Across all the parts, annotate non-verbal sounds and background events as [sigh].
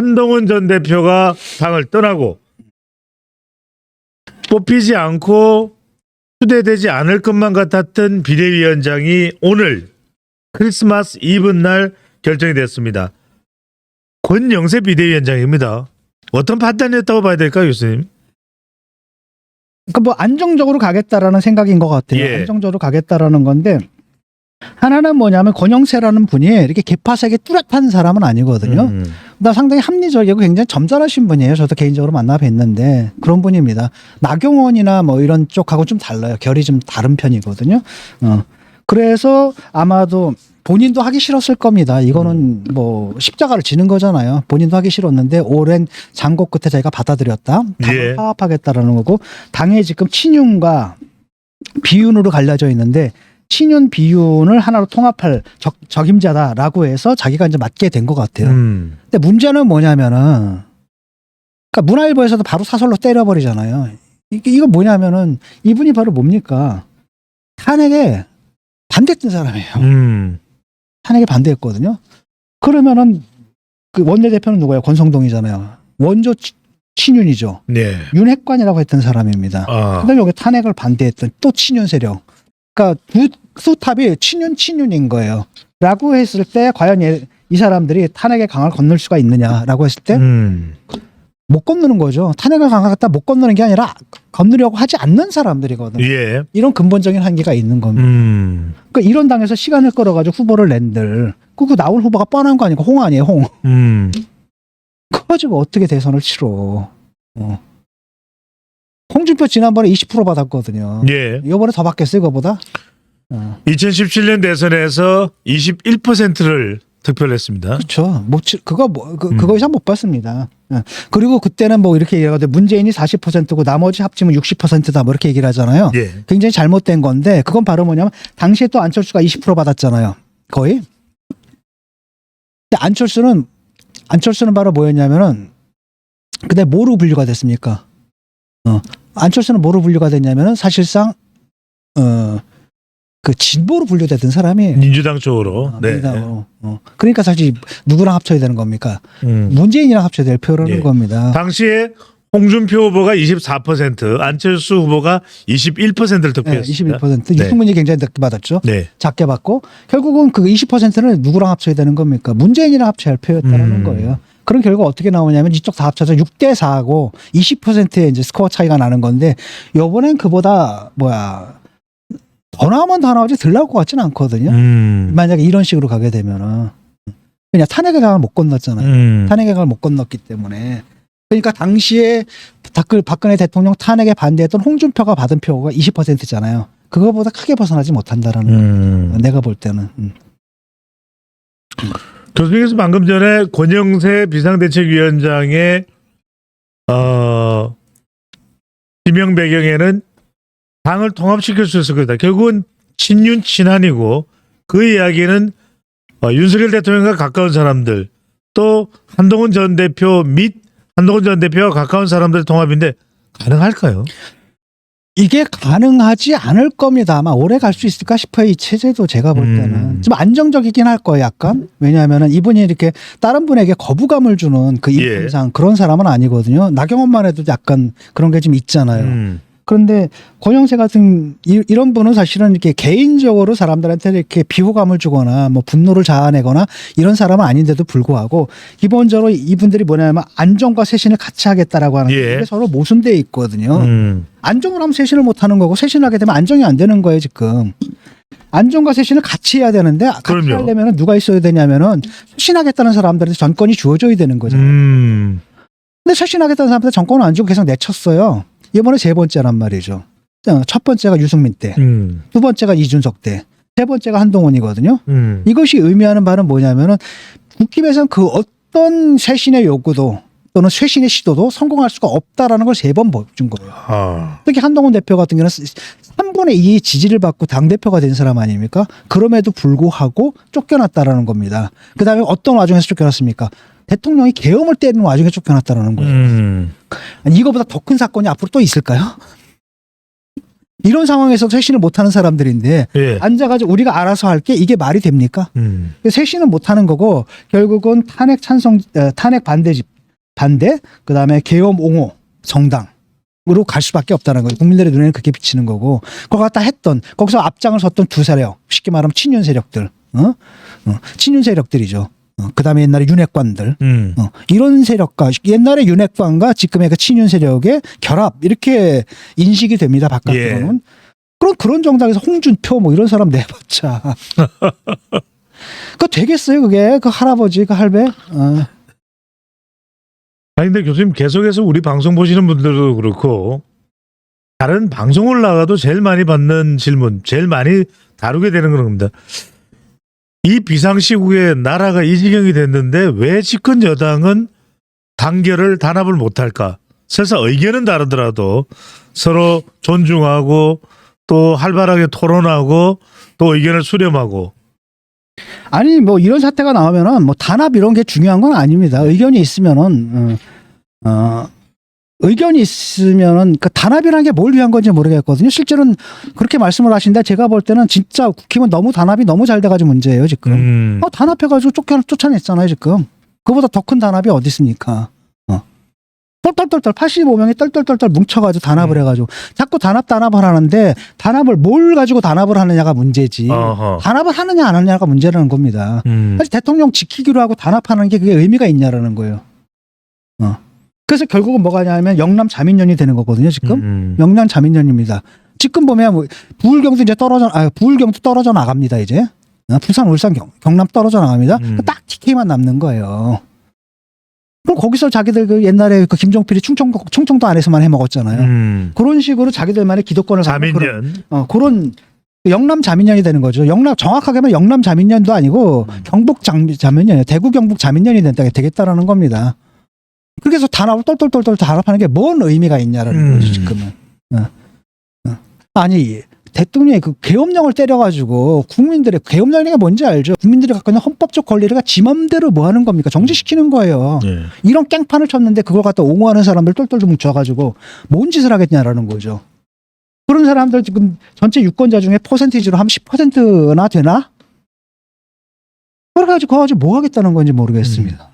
한동훈 전 대표가 당을 떠나고 뽑히지 않고 추대되지 않을 것만 같았던 비대위원장이 오늘 크리스마스 이브 날 결정이 됐습니다. 권영세 비대위원장입니다. 어떤 판단이었다고 봐야 될까요, 교수님? 그러니까 뭐 안정적으로 가겠다라는 생각인 것 같아요. 예. 안정적으로 가겠다라는 건데 하나는 뭐냐면 권영세라는 분이 이렇게 개파색에 뚜렷한 사람은 아니거든요. 음. 나 상당히 합리적이고 굉장히 점잖으신 분이에요. 저도 개인적으로 만나 뵀는데 그런 분입니다. 나경원이나 뭐 이런 쪽하고 좀 달라요. 결이 좀 다른 편이거든요. 어. 그래서 아마도 본인도 하기 싫었을 겁니다. 이거는 뭐 십자가를 지는 거잖아요. 본인도 하기 싫었는데 오랜 장고 끝에 자기가 받아들였다. 당을 예. 파업하겠다라는 거고 당에 지금 친윤과 비윤으로 갈려져 있는데 친윤 비윤을 하나로 통합할 적, 적임자다라고 해서 자기가 이제 맡게 된 것 같아요. 음. 근데 문제는 뭐냐면은 그러니까 문화일보에서도 바로 사설로 때려버리잖아요. 이게 이거 뭐냐면은 이분이 바로 뭡니까 탄핵에 반대했던 사람이에요. 음. 탄핵에 반대했거든요. 그러면은 그 원내대표는 누구예요? 권성동이잖아요. 원조 치- 친윤이죠. 네. 윤핵관이라고 했던 사람입니다. 아. 그다음에 여기 탄핵을 반대했던 또 친윤 세력. 그러니까 두 수탑이 친윤 친윤인 거예요. 라고 했을 때 과연 얘- 이 사람들이 탄핵의 강을 건널 수가 있느냐라고 했을 때못 음. 건너는 거죠. 탄핵을 강하겠다 못 건너는 게 아니라 건너려고 하지 않는 사람들이거든요. 예. 이런 근본적인 한계가 있는 겁니다. 음. 그러니까 이런 당에서 시간을 끌어가지고 후보를 낸들 그 나올 후보가 뻔한 거 아니까 홍 아니에요 홍. 음. 그거 가지고 어떻게 대선을 치러. 어. 홍준표 지난번에 20% 받았거든요. 예. 이번에 더 받겠어요 이거보다? 어. 2017년 대선에서 21%를 득표를 했습니다. 그렇죠. 못 치, 그거 뭐 그, 음. 그거 이상 못 받습니다. 예. 그리고 그때는 뭐 이렇게 얘기하는데 문재인이 40%고 나머지 합치면 60%다 뭐 이렇게 얘기를 하잖아요. 예. 굉장히 잘못된 건데 그건 바로 뭐냐면 당시에 또 안철수가 20% 받았잖아요. 거의. 근데 안철수는 안철수는 바로 뭐였냐면은 근데 뭐로 분류가 됐습니까? 어. 안철수는 뭐로 분류가 됐냐면은 사실상 어 그 진보로 분류되던 사람이에요. 민주당 쪽으로. 아, 네. 민주당으로. 어. 그러니까 사실 누구랑 합쳐야 되는 겁니까? 음. 문재인이랑 합쳐야 될 표라는 예. 겁니다. 당시에 홍준표 후보가 24%, 안철수 후보가 21%를 네, 득표했습니다. 21% 네. 유승민이 굉장히 늦게 받았죠. 네. 작게 받고 결국은 그 20%는 누구랑 합쳐야 되는 겁니까? 문재인이랑 합쳐야 할 표였다는 음. 거예요. 그런 결과 어떻게 나오냐면 이쪽 다 합쳐서 6대 4하고 20%의 이제 스코어 차이가 나는 건데 요번엔 그보다 뭐야 더 나오면 더 나오지 덜 나올 것 같지는 않거든요. 음. 만약에 이런 식으로 가게 되면은 그냥 탄핵의 강을 못 건넜잖아요. 음. 탄핵의 강을 못 건넜기 때문에 그러니까 당시에 박근- 박근혜 대통령 탄핵에 반대했던 홍준표가 받은 표가 20%잖아요. 그거보다 크게 벗어나지 못한다라는 음. 내가 볼 때는 음. 교수님께서 방금 전에 권영세 비상대책위원장의 어, 지명 배경에는 당을 통합시킬 수 있을 거다. 결국은 친윤 친한이고 그 이야기는 어, 윤석열 대통령과 가까운 사람들 또 한동훈 전 대표 및 한동훈 전 대표와 가까운 사람들의 통합인데 가능할까요? 이게 가능하지 않을 겁니다. 아마 오래 갈 수 있을까 싶어요. 이 체제도 제가 볼 때는 음. 좀 안정적이긴 할 거예요. 약간 왜냐하면 이분이 이렇게 다른 분에게 거부감을 주는 그 예. 인상 그런 사람은 아니거든요. 나경원만 해도 약간 그런 게 좀 있잖아요. 음. 그런데 권영세 같은 이, 런 분은 사실은 이렇게 개인적으로 사람들한테 이렇게 비호감을 주거나 뭐 분노를 자아내거나 이런 사람은 아닌데도 불구하고 기본적으로 이분들이 뭐냐면 안정과 쇄신을 같이 하겠다라고 하는 예. 게 서로 모순돼 있거든요. 음. 안정을 하면 쇄신을 못 하는 거고 쇄신을 하게 되면 안정이 안 되는 거예요, 지금. 안정과 쇄신을 같이 해야 되는데 같이 그럼요. 하려면 누가 있어야 되냐면은 쇄신하겠다는 사람들한테 전권이 주어져야 되는 거죠. 음. 근데 쇄신하겠다는 사람한테 정권을 안 주고 계속 내쳤어요. 이번에 세 번째란 말이죠. 어, 첫 번째가 유승민 때, 음. 두 번째가 이준석 때, 세 번째가 한동훈이거든요. 음. 이것이 의미하는 바는 뭐냐면은 국힘에서는 그 어떤 쇄신의 요구도 또는 쇄신의 시도도 성공할 수가 없다라는 걸 세 번 보여준 거예요. 아. 특히 한동훈 대표 같은 경우는 3분의 2의 지지를 받고 당대표가 된 사람 아닙니까? 그럼에도 불구하고 쫓겨났다라는 겁니다. 그 다음에 어떤 와중에서 쫓겨났습니까? 대통령이 계엄을 때리는 와중에 쫓겨났다라는 거예요. 음. 아니, 이거보다 더 큰 사건이 앞으로 또 있을까요? 이런 상황에서 쇄신을 못하는 사람들인데 예. 앉아가지고 우리가 알아서 할게 이게 말이 됩니까? 음. 쇄신은 못하는 거고 결국은 탄핵 찬성 어, 탄핵 반대 집 반대 그다음에 계엄 옹호 정당 으로 갈 수밖에 없다는 거예요. 국민들의 눈에는 그게 비치는 거고 그걸 갖다 했던 거기서 앞장을 섰던 두 세력 쉽게 말하면 친윤 세력들 어? 어, 친윤 세력들이죠. 어, 그다음에 옛날에 윤핵관들 음. 어, 이런 세력과 옛날의 윤핵관과 지금의 그 친윤 세력의 결합 이렇게 인식이 됩니다 바깥으로는 그런 그런 정당에서 홍준표 뭐 이런 사람 내봤자 [laughs] 그거 되겠어요 그게 그 할아버지 그 할배 어. 아니 근데 교수님 계속해서 우리 방송 보시는 분들도 그렇고 다른 방송을 나가도 제일 많이 받는 질문, 제일 많이 다루게 되는 그런 겁니다. 이 비상시국에 나라가 이 지경이 됐는데 왜 집권 여당은 단결을 단합을 못할까? 설사 의견은 다르더라도 서로 존중하고 또 활발하게 토론하고 또 의견을 수렴하고 아니 뭐 이런 사태가 나오면은 뭐 단합 이런 게 중요한 건 아닙니다 의견이 있으면은 어, 어, 의견이 있으면은 그 단합이라는 게 뭘 위한 건지 모르겠거든요 실제로는 그렇게 말씀을 하신데 제가 볼 때는 진짜 국힘은 너무 단합이 너무 잘 돼가지고 문제예요 지금 음. 어, 단합해가지고 쫓겨, 쫓아냈잖아요, 지금. 그보다 더 큰 단합이 어디 있습니까? 어. 똘똘똘똘 85명이 똘똘똘똘 뭉쳐가지고 단합을 음. 해가지고 자꾸 단합 단합을 하는데 단합을 뭘 가지고 단합을 하느냐가 문제지. 어허. 단합을 하느냐 안 하느냐가 문제라는 겁니다. 음. 사실 대통령 지키기로 하고 단합하는 게 그게 의미가 있냐라는 거예요. 어. 그래서 결국은 뭐가 냐면 영남 자민련이 되는 거거든요, 지금. 음. 영남 자민련입니다. 지금 보면 뭐 부울경도 이제 떨어져 아 부울경도 떨어져 나갑니다 이제 어, 부산 울산 경, 경남 떨어져 나갑니다. 음. 딱 TK만 남는 거예요. 그럼 거기서 자기들 그 옛날에 그 김종필이 충청 충청도 안에서만 해 먹었잖아요. 음. 그런 식으로 자기들만의 기득권을 갖는 그런, 자민련. 어, 그런 영남 자민련이 되는 거죠. 영남 정확하게 하면 영남 자민련도 아니고 음. 경북 장, 자민련이에요. 대구 경북 자민련이 된다 되겠다라는 겁니다. 그래서 단합을 똘똘똘똘 단합하는 게 뭔 의미가 있냐라는 음. 거죠 지금은. 어. 어. 아니 대통령이 그 계엄령을 때려가지고 국민들의 계엄령이 뭔지 알죠? 국민들이 갖고 있는 헌법적 권리를 지 맘대로 뭐 하는 겁니까? 정지시키는 거예요. 예. 이런 깽판을 쳤는데 그걸 갖다 옹호하는 사람들 똘똘 뭉쳐가지고 뭔 짓을 하겠냐라는 거죠. 그런 사람들 지금 전체 유권자 중에 퍼센티지로 한 10%나 되나? 그래가지고 그거 가지고 뭐 하겠다는 건지 모르겠습니다. 어.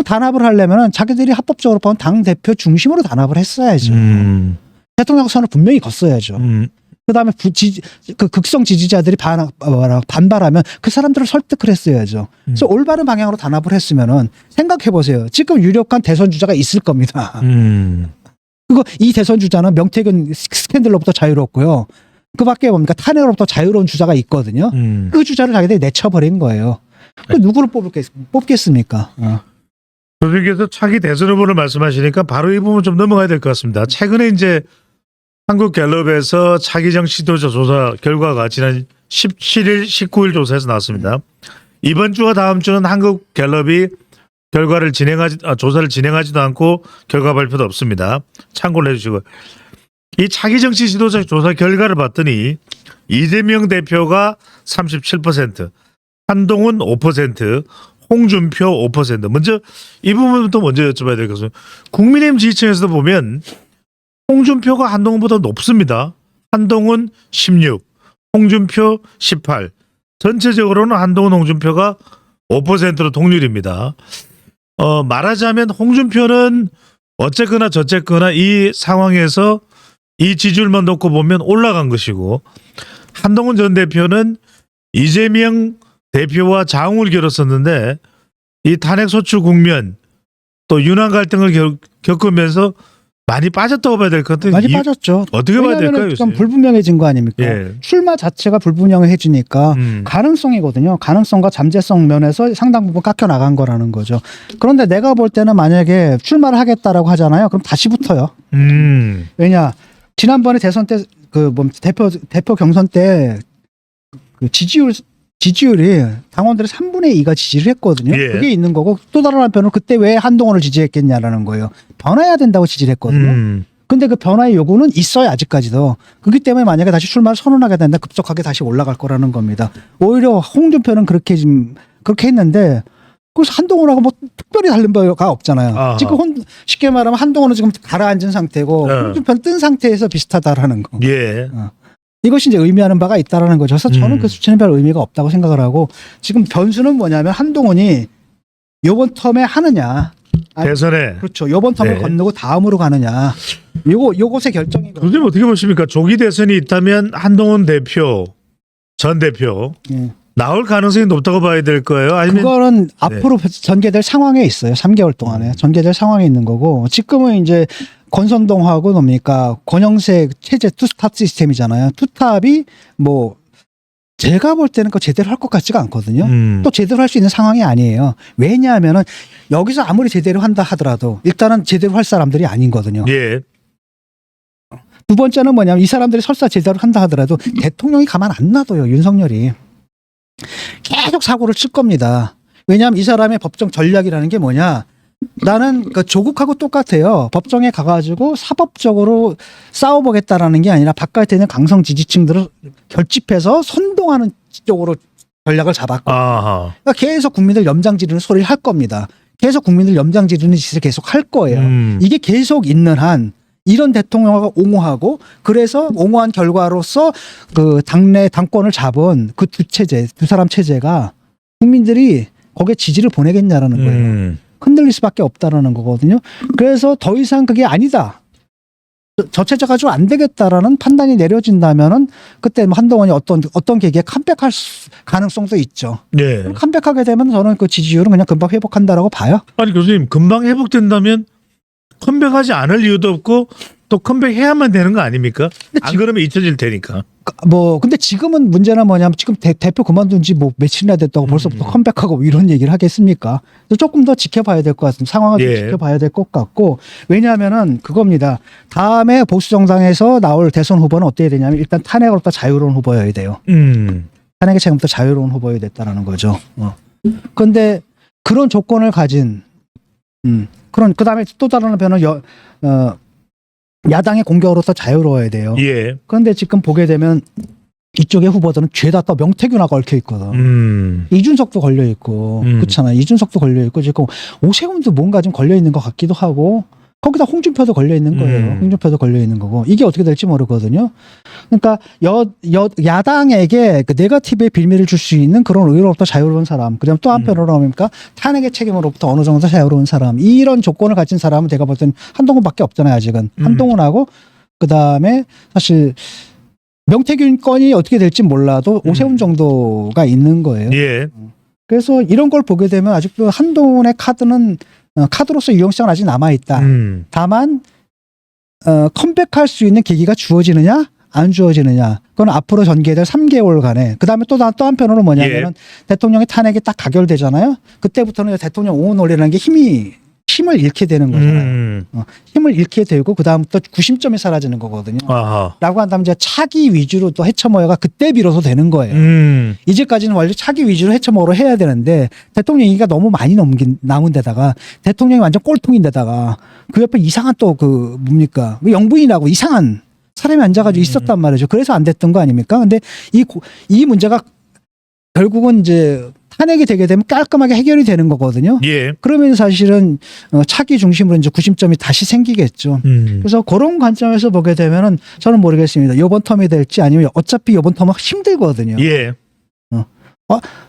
그 단합을 하려면 자기들이 합법적으로 본 당 대표 중심으로 단합을 했어야죠. 음. 대통령 선을 분명히 걷어야죠. 음. 그다음에 부, 지, 그 극성 지지자들이 반, 뭐라, 반발하면 그 사람들을 설득을 했어야죠. 그래서 음. 올바른 방향으로 단합을 했으면은 생각해 보세요. 지금 유력한 대선 주자가 있을 겁니다. 음. 그거 이 대선 주자는 명태균 스캔들로부터 자유롭고요. 그 밖에 뭡니까 탄핵으로부터 자유로운 주자가 있거든요. 음. 그 주자를 자기들이 내쳐버린 거예요. 그 누구를 뽑을겠, 뽑겠습니까? 어. 교수님께서 차기 대선 후보를 말씀하시니까 바로 이 부분 좀 넘어가야 될 것 같습니다. 최근에 이제 한국갤럽에서 차기정 시도자 조사 결과가 지난 17일, 19일 조사에서 나왔습니다. 이번 주와 다음 주는 한국갤럽이 결과를 진행하지 아, 조사를 진행하지도 않고 결과 발표도 없습니다. 참고를 해주시고 이 차기 정치 지도자 조사 결과를 봤더니 이재명 대표가 37%, 한동훈 5%, 홍준표 5%. 먼저 이 부분부터 먼저 여쭤봐야 될 것은 국민의힘 지지층에서도 보면 홍준표가 한동훈보다 높습니다. 한동훈 16, 홍준표 18. 전체적으로는 한동훈, 홍준표가 5%로 동률입니다. 어, 말하자면 홍준표는 어쨌거나 저쨌거나 이 상황에서 이 지지율만 놓고 보면 올라간 것이고 한동훈 전 대표는 이재명 대표와 장을 겨뤘었는데 이 탄핵 소추 국면 또 윤한 갈등을 겪- 겪으면서 많이 빠졌다고 봐야 될 것 같아요. 많이 이- 빠졌죠. 어떻게 봐야 될까요? 왜냐하면 좀? 불분명해진 거 아닙니까? 예. 출마 자체가 불분명해지니까 음. 가능성이거든요. 가능성과 잠재성 면에서 상당 부분 깎여 나간 거라는 거죠. 그런데 내가 볼 때는 만약에 출마를 하겠다라고 하잖아요. 그럼 다시 붙어요. 음. 왜냐 지난번에 대선 때 그 뭐 대표 대표 경선 때 그 지지율 지지율이 당원들의 3분의 2가 지지를 했거든요. 예. 그게 있는 거고 또 다른 한편은 그때 왜 한동훈을 지지했겠냐라는 거예요. 변화해야 된다고 지지를 했거든요. 음. 근데 그 변화의 요구는 있어요 아직까지도. 그렇기 때문에 만약에 다시 출마를 선언하게 된다 급속하게 다시 올라갈 거라는 겁니다. 오히려 홍준표는 그렇게 지금 그렇게 했는데 그래서 한동훈하고 뭐 특별히 다른 바가 없잖아요. 아하. 지금 혼, 쉽게 말하면 한동훈은 지금 가라앉은 상태고 네. 홍준표는 뜬 상태에서 비슷하다라는 거. 예. 이것이 이제 의미하는 바가 있다라는 거죠. 그래서 저는 음. 그 수치는 별 의미가 없다고 생각을 하고 지금 변수는 뭐냐면 한동훈이 요번 텀에 하느냐. 아, 대선에 그렇죠. 요번 텀을 네. 건너고 다음으로 가느냐. 요거 요것의 결정인 거죠. 선생님 어떻게 보십니까? 조기 대선이 있다면 한동훈 대표 전 대표 예. 나올 가능성이 높다고 봐야 될 거예요. 아니면 그거는 앞으로 전개될 상황에 있어요. 3개월 동안에 전개될 상황에 있는 거고 지금은 이제 권선동하고 뭡니까 권영세 체제 투스탑 시스템이잖아요. 투탑이 뭐 제가 볼 때는 그 제대로 할 것 같지가 않거든요. 음, 또 제대로 할 수 있는 상황이 아니에요. 왜냐하면은 여기서 아무리 제대로 한다 하더라도 일단은 제대로 할 사람들이 아닌거든요. 예. 두 번째는 뭐냐면 이 사람들이 설사 제대로 한다 하더라도 대통령이 가만 안 놔둬요. 윤석열이. 계속 사고를 칠 겁니다. 왜냐하면 이 사람의 법정 전략이라는 게 뭐냐. 나는 그 조국하고 똑같아요. 법정에 가가지고 사법적으로 싸워보겠다라는 게 아니라 바깥에 있는 강성 지지층들을 결집해서 선동하는 쪽으로 전략을 잡았고 아하. 그러니까 계속 국민들 염장 지르는 소리를 할 겁니다. 계속 국민들 염장 지르는 짓을 계속 할 거예요. 음, 이게 계속 있는 한 이런 대통령을 옹호하고 그래서 옹호한 결과로서 그 당내 당권을 잡은 그 두 체제 두 사람 체제가 국민들이 거기에 지지를 보내겠냐라는 거예요. 음, 흔들릴 수밖에 없다라는 거거든요. 그래서 더 이상 그게 아니다. 저- 저 체제 가지고 안 되겠다라는 판단이 내려진다면은 그때 뭐 한동훈이 어떤 어떤 계기에 컴백할 수- 가능성도 있죠. 예. 컴백하게 되면 저는 그 지지율은 그냥 금방 회복한다라고 봐요. 아니 교수님 금방 회복된다면 컴백하지 않을 이유도 없고 또 컴백해야만 되는 거 아닙니까? 근데 안 지- 그러면 잊혀질 테니까. 그- 뭐 근데 지금은 문제는 뭐냐면 지금 대, 표 그만둔 지 뭐 며칠이나 됐다고 벌써부터 음. 컴백하고 뭐 이런 얘기를 하겠습니까? 그래서 조금 더 지켜봐야 될 것 같습니다. 상황을 좀 예. 지켜봐야 될 것 같고 왜냐하면은 그겁니다. 다음에 보수 정당에서 나올 대선 후보는 어떻게 되냐면 일단 탄핵으로부터 자유로운 후보여야 돼요. 음, 탄핵의 책임부터 자유로운 후보여야 됐다라는 거죠. 어. 근데 그런 조건을 가진 음 그런 그다음에 또 다른 변은 여, 어, 야당의 공격으로서 자유로워야 돼요. 예. 그런데 지금 보게 되면 이쪽의 후보들은 죄다 또 명태균하고 얽혀 있거든. 음, 이준석도 걸려 있고 음. 그렇잖아. 이준석도 걸려 있고 지금 오세훈도 뭔가 좀 걸려 있는 것 같기도 하고 거기다 홍준표도 걸려 있는 거예요. 음. 홍준표도 걸려 있는 거고 이게 어떻게 될지 모르거든요. 그러니까 여, 여 야당에게 그 네거티브의 빌미를 줄 수 있는 그런 의로부터 자유로운 사람, 그다음 또 한편으로 뭡니까 탄핵의 책임으로부터 어느 정도 자유로운 사람 이런 조건을 가진 사람은 내가 볼 때는 한동훈밖에 없잖아요. 아직은 음. 한동훈하고 그다음에 사실 명태균 건이 어떻게 될지 몰라도 음. 오세훈 정도가 있는 거예요. 예. 그래서 이런 걸 보게 되면 아직도 한동훈의 카드는 어, 카드로서 유용성은 아직 남아 있다. 음, 다만 어, 컴백할 수 있는 계기가 주어지느냐 안 주어지느냐 그건 앞으로 전개될 3개월간에 그다음에 또, 또 한편으로 뭐냐면은 대통령의 탄핵이 딱 가결되잖아요. 그때부터는 대통령 옹호 논리라는 게 힘이 힘을 잃게 되는 거잖아요. 음, 어, 힘을 잃게 되고 그 다음부터 구심점이 사라지는 거거든요. 아하. 라고 한다면 이제 차기 위주로 또 해쳐모여가 그때 비로소 되는 거예요. 음, 이제까지는 원래 차기 위주로 해쳐모로 해야 되는데 대통령 얘기가 너무 많이 넘긴 남은 데다가 대통령이 완전 꼴통인데다가 그 옆에 이상한 또 그 뭡니까 그 영부인하고 이상한 사람이 앉아가지고 있었단 말이죠. 그래서 안 됐던 거 아닙니까? 근데 이 고- 이 문제가 결국은 이제 탄핵이 되게 되면 깔끔하게 해결이 되는 거거든요. 예. 그러면 사실은 어, 차기 중심으로 이제 구심점이 다시 생기겠죠. 음, 그래서 그런 관점에서 보게 되면은 저는 모르겠습니다. 요번 텀이 될지 아니면 어차피 요번 텀은 힘들거든요. 예.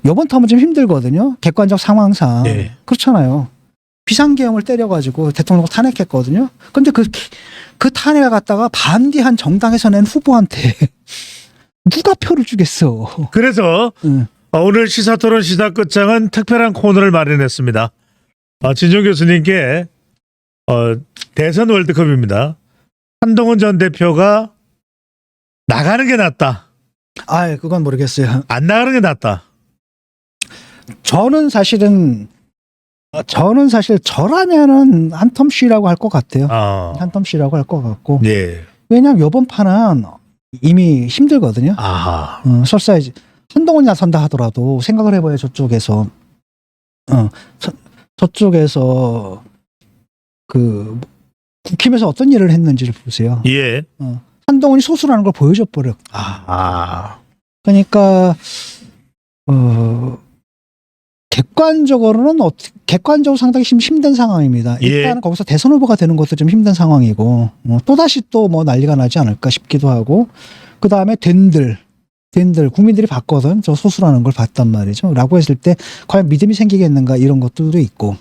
요번 텀은 좀 힘들거든요. 객관적 상황상. 네. 그렇잖아요. 비상계엄을 때려가지고 대통령을 탄핵했거든요. 근데 그, 그 탄핵을 갖다가 반대한 정당에서 낸 후보한테 [laughs] 누가 표를 주겠어. 그래서 응. 어, 오늘 시사토론 시사 끝장은 특별한 코너를 마련했습니다. 어, 진정 교수님께 어, 대선 월드컵입니다. 한동훈 전 대표가 나가는 게 낫다. 아, 그건 모르겠어요. 안 나가는 게 낫다. 저는 사실은 어, 저는 사실 저라면은 한텀 쉬라고 할 것 같아요. 아, 한텀 쉬라고 할 것 같고. 예. 왜냐하면 요번 판은 이미 힘들거든요. 아하. 어, 설사 이제 한동훈이 나 선다 하더라도 생각을 해봐요 저쪽에서 어 저, 저쪽에서 그 국힘에서 어떤 일을 했는지를 보세요. 예. 한동훈이 소수라는 걸 보여줘 버려. 아. 그러니까 어 객관적으로는 어떻게 객관적으로 상당히 힘- 힘든 상황입니다. 예. 일단 거기서 대선 후보가 되는 것도 좀 힘든 상황이고 또 다시 또 뭐 난리가 나지 않을까 싶기도 하고 그 다음에 된들 된들 국민들이 봤거든 저 소수라는 걸 봤단 말이죠. 라고 했을 때 과연 믿음이 생기겠는가 이런 것들도 있고.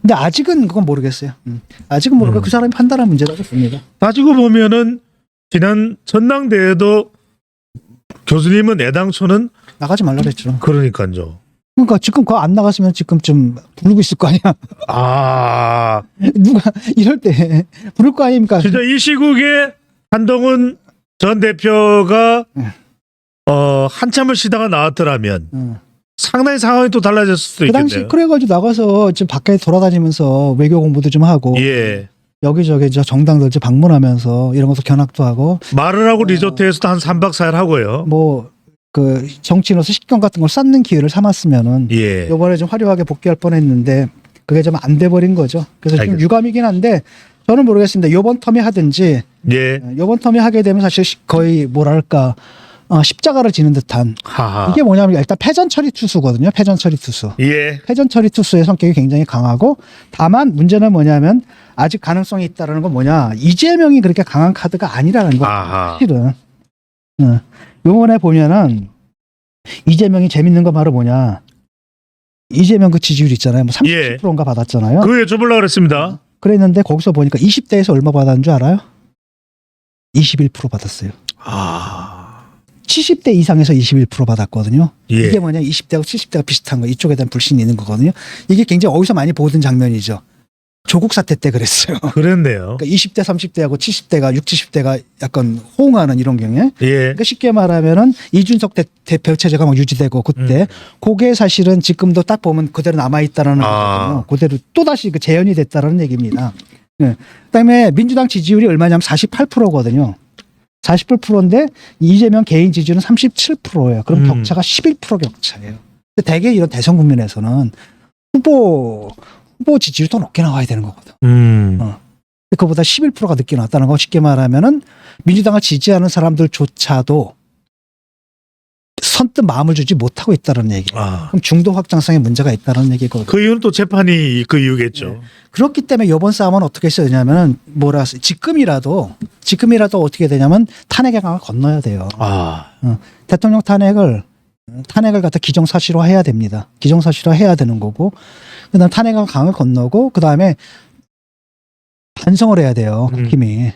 근데 아직은 그건 모르겠어요. 음. 아직은 모르고 음. 그 사람이 판단할 문제라고 봅니다. 따지고 보면은 지난 전당대회도 교수님은 애당초는 나가지 말라 그랬죠. 그러니까요. 그러니까 지금 그거 안 나갔으면 지금 좀 부르고 있을 거 아니야. 아 [laughs] 누가 이럴 때 부를 거 아닙니까? 진짜 이 시국에 한동훈 전 대표가 음. 어 한참을 쉬다가 나왔더라면 응. 상당히 상황이 또 달라졌을 수도 그 당시 있겠네요. 그래가지고 나가서 지금 밖에 돌아다니면서 외교 공부도 좀 하고 예. 여기저기 저 정당들 좀 방문하면서 이런 것도 견학도 하고 말을 하고 어. 리조트에서도 한 3박 4일 하고요. 뭐 그 정치인으로서 식견 같은 걸 쌓는 기회를 삼았으면은 예. 요번에 좀 화려하게 복귀할 뻔했는데 그게 좀 안 돼 버린 거죠. 그래서 좀 알겠습니다. 유감이긴 한데 저는 모르겠습니다. 요번 텀에 하든지 예. 요번 텀에 하게 되면 사실 시- 거의 뭐랄까 어, 십자가를 지는 듯한 하하. 이게 뭐냐면 일단 패전 처리 투수거든요. 패전 처리 투수. 예. 패전 처리 투수의 성격이 굉장히 강하고 다만 문제는 뭐냐면 아직 가능성이 있다라는 건 뭐냐 이재명이 그렇게 강한 카드가 아니라는 거 아하. 사실은 응. 요번에 보면은 이재명이 재밌는 건 바로 뭐냐 이재명 그 지지율 있잖아요 뭐 예. 37%인가 받았잖아요 그 여쭤보려고 그랬습니다. 그랬는데 거기서 보니까 20대에서 얼마 받았는 줄 알아요? 21% 받았어요 아. 70대 이상에서 21% 받았거든요 예. 이게 뭐냐 20대하고 70대가 비슷한 거 이쪽에 대한 불신이 있는 거거든요 이게 굉장히 어디서 많이 보던 장면이죠 조국 사태 때 그랬어요 [laughs] 그랬네요. 그러니까 20대 30대하고 70대가 60, 70대가 약간 호응하는 이런 경우에 예. 그러니까 쉽게 말하면은 이준석 대, 대표 체제가 막 유지되고 그때 음. 그게 사실은 지금도 딱 보면 그대로 남아 있다라는 아. 거거든요. 그대로 또 다시 그 재현이 됐다라는 얘기입니다. 예. 그다음에 민주당 지지율이 얼마냐면 48%거든요. 48%인데 이재명 개인 지지율은 37%예요. 그럼 음. 격차가 11% 격차예요. 근데 대개 이런 대선 국면에서는 후보 후보 지지율이 더 높게 나와야 되는 거거든. 음. 어. 그보다 11%가 늦게 나왔다는 거 쉽게 말하면은 민주당을 지지하는 사람들조차도 선뜻 마음을 주지 못하고 있다는 얘기. 아. 그럼 중도 확장성에 문제가 있다는 얘기거든요. 그 이유는 또 재판이 그 이유겠죠. 그렇기 때문에 이번 싸움은 어떻게 써야 되냐면은 뭐라 써- 지금이라도 지금이라도 어떻게 되냐면 탄핵의 강을 건너야 돼요. 아. 대통령 탄핵을 탄핵을 갖다 기정사실화 해야 됩니다. 기정사실화 해야 되는 거고 그다음 탄핵의 강을 건너고 그다음에 반성을 해야 돼요. 음. 국힘이.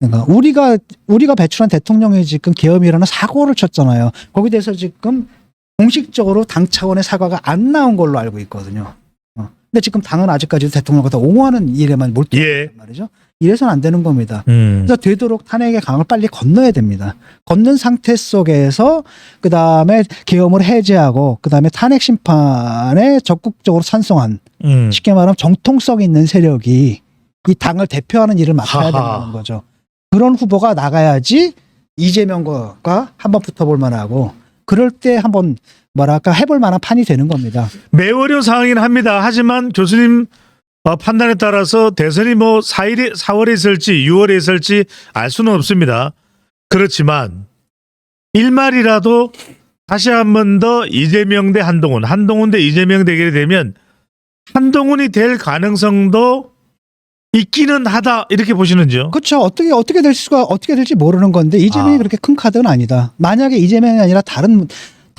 그러니까 우리가 우리가 배출한 대통령이 지금 계엄이라는 사고를 쳤잖아요. 거기에 대해서 지금 공식적으로 당 차원의 사과가 안 나온 걸로 알고 있거든요. 어. 근데 지금 당은 아직까지도 대통령을 다 옹호하는 일에만 몰두한 예. 말이죠. 이래서는 안 되는 겁니다. 음. 그래서 되도록 탄핵의 강을 빨리 건너야 됩니다. 건넌 상태 속에서 그 다음에 계엄을 해제하고 그 다음에 탄핵 심판에 적극적으로 찬성한 음. 쉽게 말하면 정통성 있는 세력이 이 당을 대표하는 일을 맡아야 하하. 된다는 거죠. 그런 후보가 나가야지 이재명과 한번 붙어볼 만하고 그럴 때 한번 뭐랄까 해볼 만한 판이 되는 겁니다. 어려운 상황이긴 합니다. 하지만 교수님 어, 판단에 따라서 대선이 뭐 4일에 4월에 있을지 6월에 있을지 알 수는 없습니다. 그렇지만 일말이라도 다시 한 번 더 이재명 대 한동훈, 한동훈 대 이재명 대결이 되면 한동훈이 될 가능성도 있기는 하다 이렇게 보시는지요? 그렇죠. 어떻게 어떻게 될 수가 어떻게 될지 모르는 건데 이재명이 아. 그렇게 큰 카드는 아니다. 만약에 이재명이 아니라 다른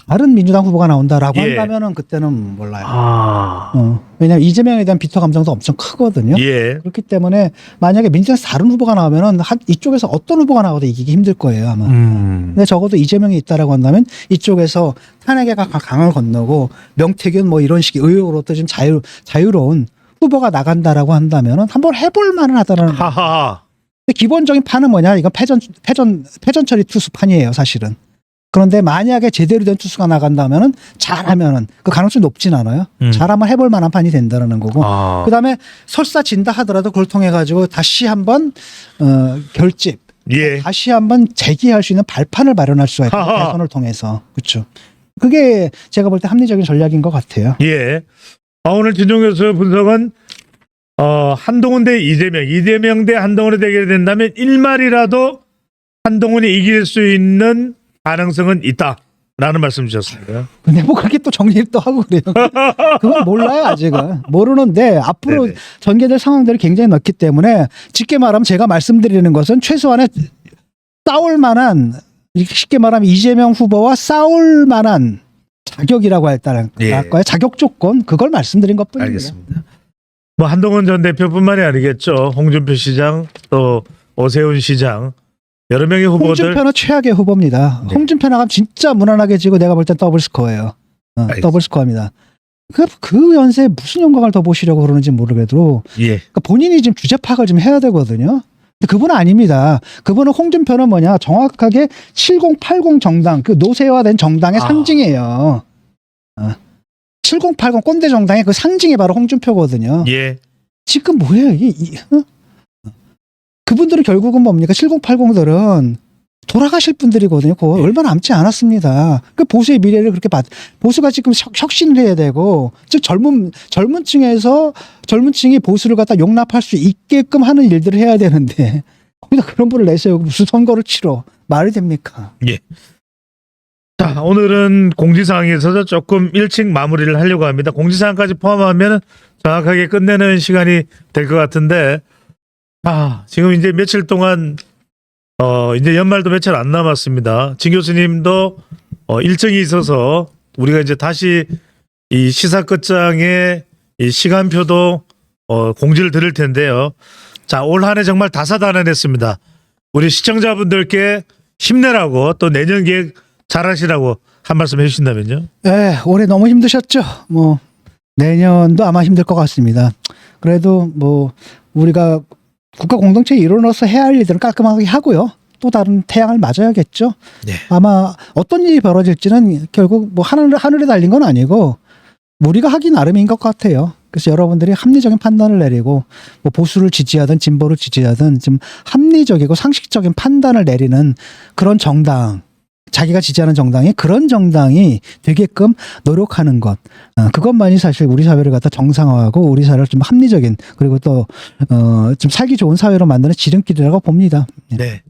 다른 민주당 후보가 나온다라고 예. 한다면은 그때는 몰라요. 아, 어. 왜냐하면 이재명에 대한 비토 감정도 엄청 크거든요. 예, 그렇기 때문에 만약에 민주당에서 다른 후보가 나오면은 한 이쪽에서 어떤 후보가 나와도 이기기 힘들 거예요 아마. 음, 근데 적어도 이재명이 있다라고 한다면 이쪽에서 탄핵의 강- 강을 건너고 명태균 뭐 이런 식의 의혹으로부터 좀 자유 자유로운 후보가 나간다라고 한다면은 한번 해볼 만은 하다라는. 거. 하하, 근데 기본적인 판은 뭐냐? 이건 패전 패전 패전 처리 투수 판이에요, 사실은. 그런데 만약에 제대로 된 투수가 나간다면은 잘하면은 그 가능성이 높진 않아요. 음. 잘하면 해볼 만한 판이 된다는 거고. 아, 그다음에 설사 진다 하더라도 그걸 통해 가지고 다시 한번 어 결집, 예, 다시 한번 재기할 수 있는 발판을 마련할 수가 있다. 대선을 통해서 그렇죠. 그게 제가 볼 때 합리적인 전략인 것 같아요. 예. 아, 오늘 진종 교수 분석은 어, 한동훈 대 이재명, 이재명 대 한동훈의 대결이 된다면 일말이라도 한동훈이 이길 수 있는 가능성은 있다. 라는 말씀 주셨습니다. 근데 뭐 그렇게 또 정리를 또 하고 그래요. [laughs] 그건 몰라요 아직은 모르는데 앞으로 네네. 전개될 상황들이 굉장히 많기 때문에 쉽게 말하면 제가 말씀드리는 것은 최소한의 싸울 만한 쉽게 말하면 이재명 후보와 싸울 만한 자격이라고 할까요? 예. 할까요? 자격 조건 그걸 말씀드린 것뿐입니다. 알겠습니다. 뭐 한동훈 전 대표뿐만이 아니겠죠. 홍준표 시장 또 오세훈 시장 여러 명의 후보들 홍준표는 최악의 후보입니다. 네. 홍준표 나가면 진짜 무난하게 지고 내가 볼 땐 더블 스코어예요. 어. 더블 스코어입니다. 그, 그 연세에 무슨 영광을 더 보시려고 그러는지 모르겠도 예. 그러니까 본인이 지금 주제 파악을 좀 해야 되거든요. 그분은 아닙니다. 그분은 홍준표는 뭐냐 정확하게 7080 정당 그 노쇠화된 정당의 아. 상징이에요. 어. 7080 꼰대 정당의 그 상징이 바로 홍준표거든요. 예. 지금 뭐예요? 이, 이, 어? 그분들은 결국은 뭡니까? 7080들은 돌아가실 분들이거든요. 그거 얼마 남지 않았습니다. 그 보수의 미래를 그렇게 받, 보수가 지금 혁, 혁신을 해야 되고, 즉 젊은 젊은 층에서 젊은 층이 보수를 갖다 용납할 수 있게끔 하는 일들을 해야 되는데 [laughs] 거기다 그런 분을 내세우고 무슨 선거를 치러 말이 됩니까? 자, 오늘은 공지사항에 있어서 조금 일찍 마무리를 하려고 합니다. 공지사항까지 포함하면 정확하게 끝내는 시간이 될 것 같은데, 아, 지금 이제 며칠 동안, 어, 이제 연말도 며칠 안 남았습니다. 진 교수님도 어, 일정이 있어서 우리가 이제 다시 이 시사 끝장의 이 시간표도 어, 공지를 드릴 텐데요. 자, 올 한 해 정말 다사다난했습니다. 우리 시청자분들께 힘내라고 또 내년 계획 잘하시라고 한 말씀 해주신다면요. 예, 올해 너무 힘드셨죠. 뭐 내년도 아마 힘들 것 같습니다. 그래도 뭐 우리가 국가 공동체 일원으로서 해야 할 일들은 깔끔하게 하고요. 또 다른 태양을 맞아야겠죠. 네. 아마 어떤 일이 벌어질지는 결국 뭐 하늘 하늘에 달린 건 아니고 우리가 하기 나름인 것 같아요. 그래서 여러분들이 합리적인 판단을 내리고 뭐 보수를 지지하든 진보를 지지하든 좀 합리적이고 상식적인 판단을 내리는 그런 정당 자기가 지지하는 정당이 그런 정당이 되게끔 노력하는 것 어, 그것만이 사실 우리 사회를 갖다 정상화하고 우리 사회를 좀 합리적인 그리고 또 어, 좀 살기 좋은 사회로 만드는 지름길이라고 봅니다. 네.